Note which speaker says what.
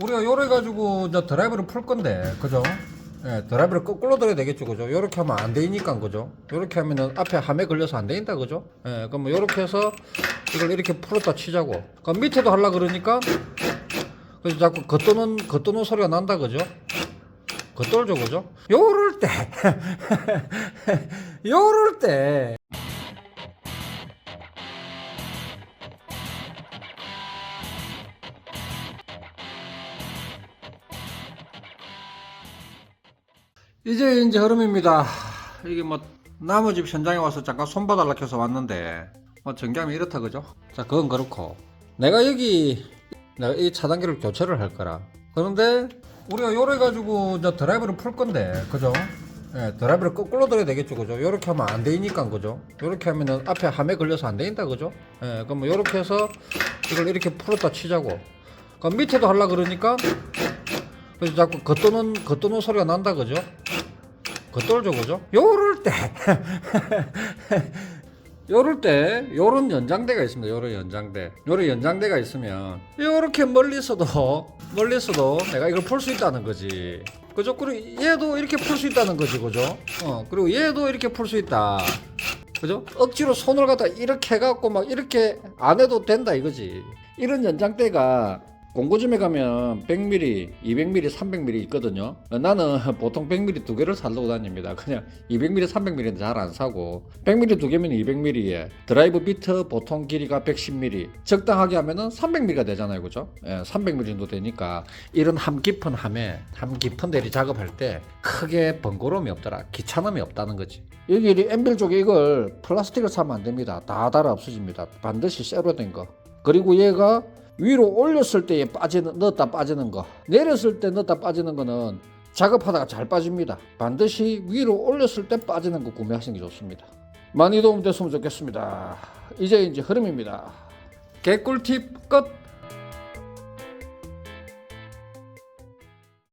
Speaker 1: 우리가 요래 가지고 이제 드라이브를 풀 건데 그죠? 예, 드라이브를 거꾸로 들어야 되겠죠, 그죠? 요렇게 하면 안 되니까, 그죠? 요렇게 하면은 앞에 함에 걸려서 안 되니까, 그죠? 예, 그럼 뭐 요렇게 해서 이걸 이렇게 풀었다 치자고. 그럼 밑에도 하려 그러니까, 그래서 자꾸 겉도는, 겉도는 소리가 난다, 그죠? 겉돌죠, 그죠? 요럴 때, 요럴 때, 이제 이제 흐름입니다. 이게 뭐 나무 집 현장에 와서 잠깐 손봐달라 해서 왔는데 뭐 정감이 이렇다 그죠? 자 그건 그렇고 내가 여기 내가 이 차단기를 교체를 할 거라. 그런데 우리가 요래 가지고 이제 드라이브를 풀 건데 그죠? 예, 드라이브를 거꾸로 들어야 되겠죠, 그죠? 요렇게 하면 안 되니까, 그죠? 요렇게 하면은 앞에 함에 걸려서 안 되니까, 그죠? 예, 그럼 뭐 요렇게 해서 이걸 이렇게 풀었다 치자고. 그럼 밑에도 하려 그러니까 그래서 자꾸 겉도는 겉도는 소리가 난다 그죠? 겉돌죠 그죠? 요럴 때 요럴 때 요런 연장대가 있습니다. 요런 연장대. 요런 연장대가 있으면 요렇게 멀리서도 멀리서도 내가 이걸 풀 수 있다는 거지. 그죠? 그리고 얘도 이렇게 풀 수 있다는 거지, 그죠? 어, 그리고 얘도 이렇게 풀 수 있다. 그죠? 억지로 손을 갖다 이렇게 해갖고 막 이렇게 안 해도 된다 이거지. 이런 연장대가 공구점에 가면 100mm, 200mm, 300mm 있거든요. 나는 보통 100mm 두 개를 살고 다닙니다. 그냥 200mm, 300mm는 잘 안 사고 100mm 두 개면 200mm에 드라이브 비트 보통 길이가 110mm 적당하게 하면은 300mm가 되잖아요, 그죠? 예, 300mm 정도 되니까 이런 함 깊은 함에 함 깊은 대리 작업할 때 크게 번거로움이 없더라, 귀찮음이 없다는 거지. 여기 이 엠빌 쪽에 이걸 플라스틱을 사면 안 됩니다. 다 달아 없어집니다. 반드시 쇠로 된 거. 그리고 얘가 위로 올렸을 때에 빠지는 넣었다 빠지는 거. 내렸을 때 넣었다 빠지는 거는 작업하다가 잘 빠집니다. 반드시 위로 올렸을 때 빠지는 거 구매하시는 게 좋습니다. 많이 도움 됐으면 좋겠습니다. 이제 이제 흐름입니다. 개꿀팁 끝